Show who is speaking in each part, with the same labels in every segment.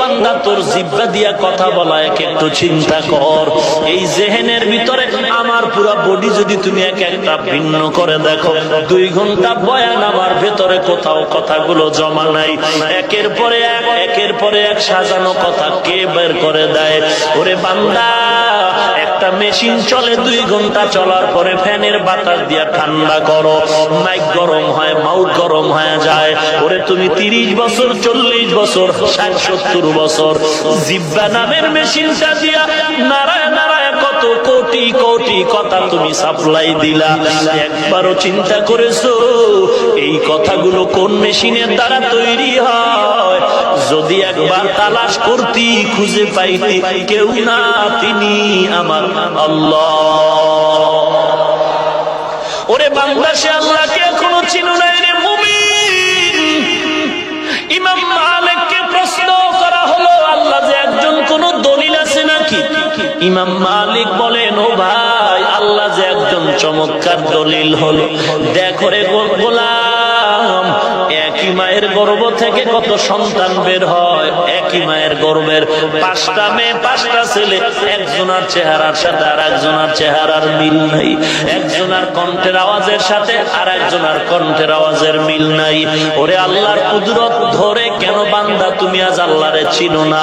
Speaker 1: বান্দা, তোর জিব্বা দিয়া কথা বলা এক একটু চিন্তা কর। এই জেহেনের ভিতরে আমার পুরা বডি যদি তুমি এক একটা ভিন্ন করে দেখো, দুই ঘণ্টা বয়ান আমার ভেতরে কোথাও কথাগুলো জমা নাই। একের পরে এক, একের পরে এক সাজানো কথা কে বের করে দেয়? ওরে বান্দা, একটা মেশিন চলে, দুই ঘণ্টা চলার পরে ফ্যানের বাতাস দিয়া ঠান্ডা করো। মাইক গরম হয় মাউথ গরম হয়ে যায়। ওরে তুমি তিরিশ বছর, চল্লিশ বছর, ষাট, সত্তর বছর। জিব্বা নামের মেশিনটা দিয়া নারায় নারায় কত কোটি কোটি কথা তুমি সাপ্লাই দিলা। একবারও চিন্তা করেছ, এই কথাগুলো কোন মেশিনের দ্বারা তৈরি হয়? যদি একবার তালাশ করতি, খুঁজে পাইতি কেউ না, তিনি আমার আল্লাহ। ওরে বাংলা সে আল্লাহকে এখনও চিনো নাই রে মুমিন। ইমাম মালিককে প্রশ্ন করা হলো, আল্লাহ যে একজন কোন দলিল আছে নাকি? ইমাম মালিক বলেন, ও ভাই, আল্লাহ যে একজন চমৎকার দলিল হলো। দেখো রে গো- গোলাম। একই মায়ের গর্ভ থেকে কত সন্তান বের হয়? একই মায়ের গর্ভের পাঁচটা মেয়ে, পাঁচটা ছেলে, একজনার চেহারার সাথে আর একজনার চেহারার মিল নাই। একজনার কণ্ঠের আওয়াজের সাথে আর একজনার কণ্ঠের আওয়াজের মিল নাই। ওরে আল্লাহর কুদরত ধরে কেন বান্দা তুমি আজ আল্লাহরে চিনো না?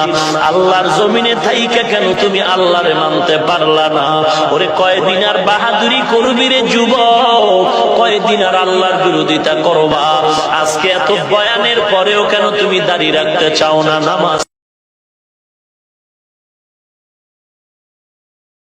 Speaker 1: আল্লাহর জমিনে থাইকা কেন তুমি আল্লাহরে মানতে পারলা না? ওরে কয়দিন আর বাহাদুরি করবি রে যুবক? কয়দিন আর আল্লাহর বিরোধিতা করবা। আজকে এত বয়ানের পরেও কেন তুমি দাঁড়িয়ে রাখতে চাও না? নামাজ